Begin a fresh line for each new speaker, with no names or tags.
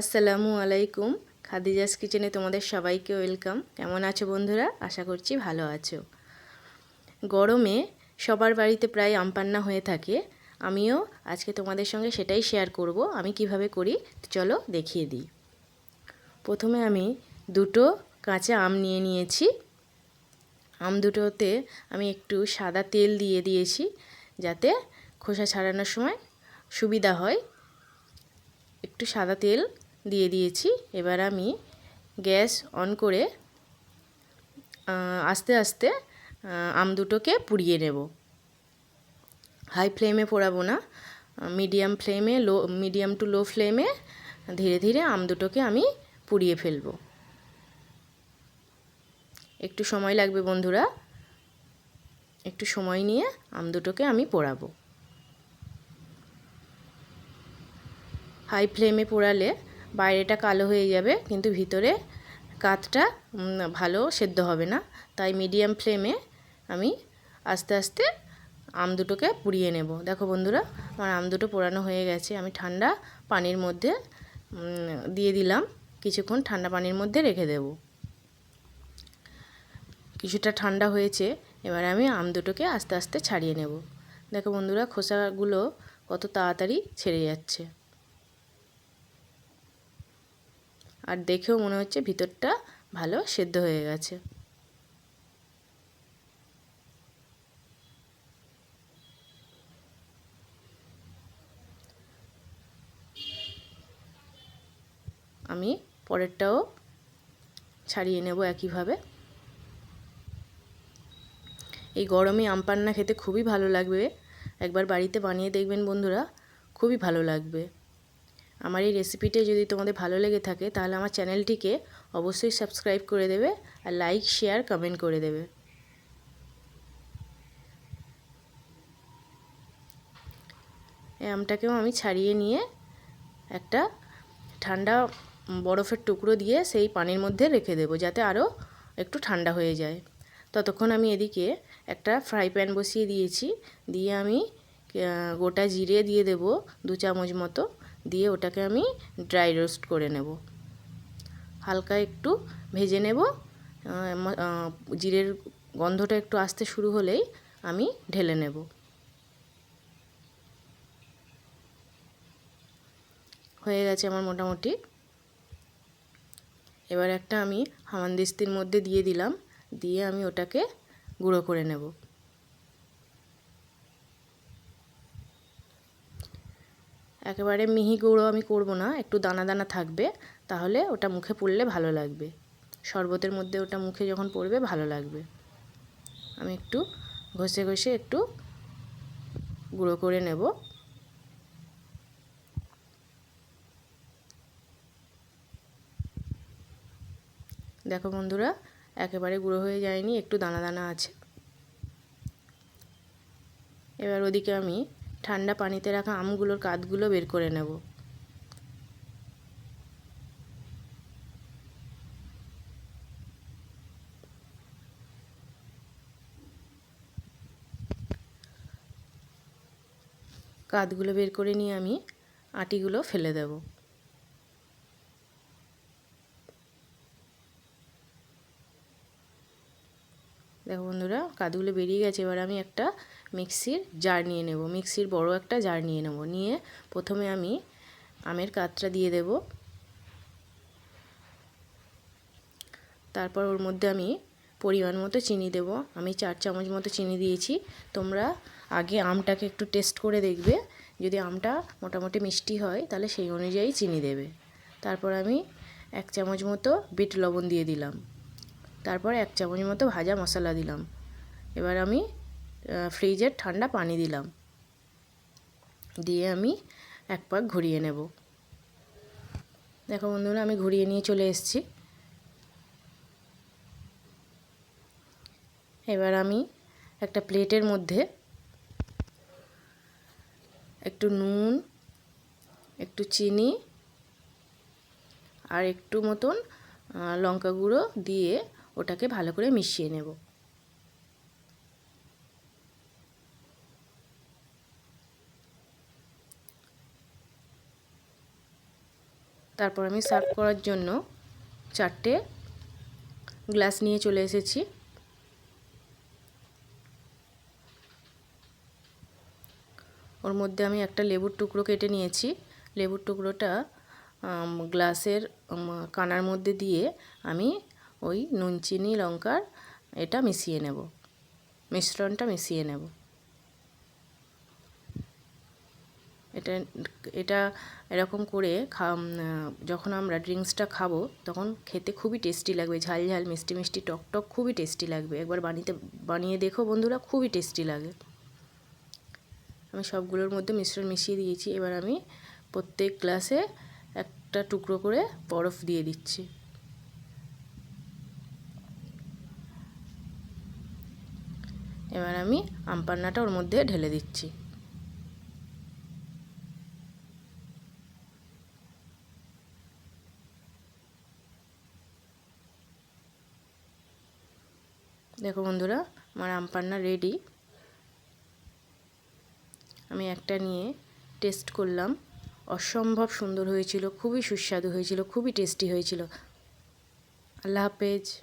আসসালামু আলাইকুম। খাদিজাস কিচেনে তোমাদের সবাইকে ওয়েলকাম। কেমন আছো বন্ধুরা? আশা করছি ভালো আছো। গরমে সবার বাড়িতে প্রায় আমপান্না হয়ে থাকে। আমিও আজকে তোমাদের সঙ্গে সেটাই শেয়ার করব। আমি কীভাবে করি? চলো দেখিয়ে দিই। প্রথমে আমি দুটো কাঁচা আম নিয়ে নিয়েছি। আম দুটোতে আমি একটু সাদা তেল দিয়ে দিয়েছি যাতে খোসা ছাড়ানোর সময় সুবিধা হয়। একটু সাদা তেল দিয়ে দিয়েছি। এবার আমি গ্যাস অন করে আস্তে আস্তে আম দুটোকে পুড়িয়ে নেব। হাই ফ্লেমে পোড়াবো না। মিডিয়াম ফ্লেমে, লো, মিডিয়াম টু লো ফ্লেমে ধীরে ধীরে আম দুটোকে আমি পুড়িয়ে ফেলব। একটু সময় লাগবে বন্ধুরা। একটু সময় নিয়ে আম দুটোকে আমি পোড়াবো। হাই ফ্লেমে পোড়ালে বাইরেটা কালো হয়ে যাবে, কিন্তু ভিতরে কাতটা ভালো সেদ্ধ হবে না। তাই মিডিয়াম ফ্লেমে আমি আস্তে আস্তে আম দুটোকে পুড়িয়ে নেব। দেখো বন্ধুরা, আমার আম দুটো পোড়ানো হয়ে গেছে। আমি ঠান্ডা পানির মধ্যে দিয়ে দিলাম। কিছুক্ষণ ঠান্ডা পানির মধ্যে রেখে দেব। কিছুটা ঠান্ডা হয়েছে, এবার আমি আম দুটোকে আস্তে আস্তে ছাড়িয়ে নেব। দেখো বন্ধুরা, খোসাগুলো কত তাড়াতাড়ি ছেড়ে যাচ্ছে। আর দেখেও মনে হচ্ছে ভিতরটা ভালো সেদ্ধ হয়ে গেছে। আমি পরেরটাও ছাড়িয়ে নেব একইভাবে। এই গরমে আম পান্না খেতে খুবই ভালো লাগবে। একবার বাড়িতে বানিয়ে দেখবেন বন্ধুরা, খুবই ভালো লাগবে। আমার এই রেসিপিটি যদি তোমাদের ভালো লেগে থাকে, তাহলে আমার চ্যানেলটিকে অবশ্যই সাবস্ক্রাইব করে দেবে আর লাইক শেয়ার কমেন্ট করে দেবে। আমটাকেও আমি ছাড়িয়ে নিয়ে একটা ঠান্ডা বরফের টুকরো দিয়ে সেই পানির মধ্যে রেখে দেবো, যাতে আরও একটু ঠান্ডা হয়ে যায়। ততক্ষণ আমি এদিকে একটা ফ্রাই প্যান বসিয়ে দিয়েছি, দিয়ে আমি গোটা জিরে দিয়ে দেব দু চামচ মতো। দিয়ে ওটাকে আমি ড্রাই রোস্ট করে নেব। হালকা একটু ভেজে নেব। জিরের গন্ধটা একটু আসতে শুরু হলেই আমি ঢেলে নেব। হয়ে গেছে আমার মোটামুটি। এবার একটা আমি হামানদিস্তির মধ্যে দিয়ে দিলাম। দিয়ে আমি ওটাকে গুঁড়ো করে নেব। একেবারে মিহি গুঁড়ো আমি করব না, একটু দানা দানা থাকবে, তাহলে ওটা মুখে পড়লে ভালো লাগবে। শরবতের মধ্যে ওটা মুখে যখন পড়বে ভালো লাগবে। আমি একটু ঘষে ঘষে একটু গুঁড়ো করে নেব। দেখো বন্ধুরা, একেবারে গুঁড়ো হয়ে যায়নি, একটু দানা দানা আছে। এবার ওদিকে আমি ঠান্ডা পানিতে রাখা আমগুলোর কাঁধগুলো বের করে নেব। কাঁধগুলো বের করে নিয়ে আমি আটিগুলো ফেলে দেব। দেখো বন্ধুরা, কাদুগুলো বেরিয়ে গেছে, এবার আমি একটা মিক্সির জার নিয়ে নেব। মিক্সির বড় একটা জার নিয়ে নেব। নিয়ে প্রথমে আমি আমের কাতটা দিয়ে দেব। তারপর ওর মধ্যে আমি পরিমাণ মতো চিনি দেব। আমি চার চামচ মতো চিনি দিয়েছি। তোমরা আগে আমটাকে একটু টেস্ট করে দেখবে। যদি আমটা মোটামুটি মিষ্টি হয়, তাহলে সেই অনুযায়ী চিনি দেবে। তারপর আমি এক চামচ মতো বিট লবণ দিয়ে দিলাম। তারপর এক চামচ মতো ভাজা মশলা দিলাম। এবার আমি ফ্রিজের ঠান্ডা পানি দিলাম। দিয়ে আমি এক পাক ঘুরিয়ে নেব। দেখো বন্ধুরা, আমি ঘুরিয়ে নিয়ে চলে এসেছি। এবার আমি একটা প্লেটের মধ্যে একটু নুন, একটু চিনি আর একটু মতন লঙ্কা গুঁড়ো দিয়ে ওটাকে ভালো করে মিশিয়ে নেব। তারপর আমি সার্ভ করার জন্য চারটে গ্লাস নিয়ে চলে এসেছি। ওর মধ্যে আমি একটা লেবুর টুকরো কেটে নিয়েছি। লেবুর টুকরোটা গ্লাসের কানার মধ্যে দিয়ে আমি ওই নুন, চিনি, লঙ্কার এটা মিশিয়ে নেব। মিশ্রণটা মিশিয়ে নেব। এটা এটা এরকম করে খা যখন আমরা ড্রিঙ্কসটা খাব, তখন খেতে খুবই টেস্টি লাগবে। ঝাল ঝাল, মিষ্টি মিষ্টি, টক টক খুবই টেস্টি লাগবে। একবার বানিয়ে বানিয়ে দেখো বন্ধুরা, খুবই টেস্টি লাগে। আমি সবগুলোর মধ্যে মিশ্রণ মিশিয়ে দিয়েছি। এবার আমি প্রত্যেক গ্লাসে একটা টুকরো করে বরফ দিয়ে দিচ্ছি। এবার আমি আমপান্নাটা ওর মধ্যে ঢেলে দিচ্ছি। দেখো বন্ধুরা, আমার আমপান্না রেডি আমি একটা নিয়ে টেস্ট করলাম। অসম্ভব সুন্দর হয়েছিল, খুবই সুস্বাদু হয়েছিল, খুবই টেস্টি হয়েছিল। আল্লাহ হাফেজ।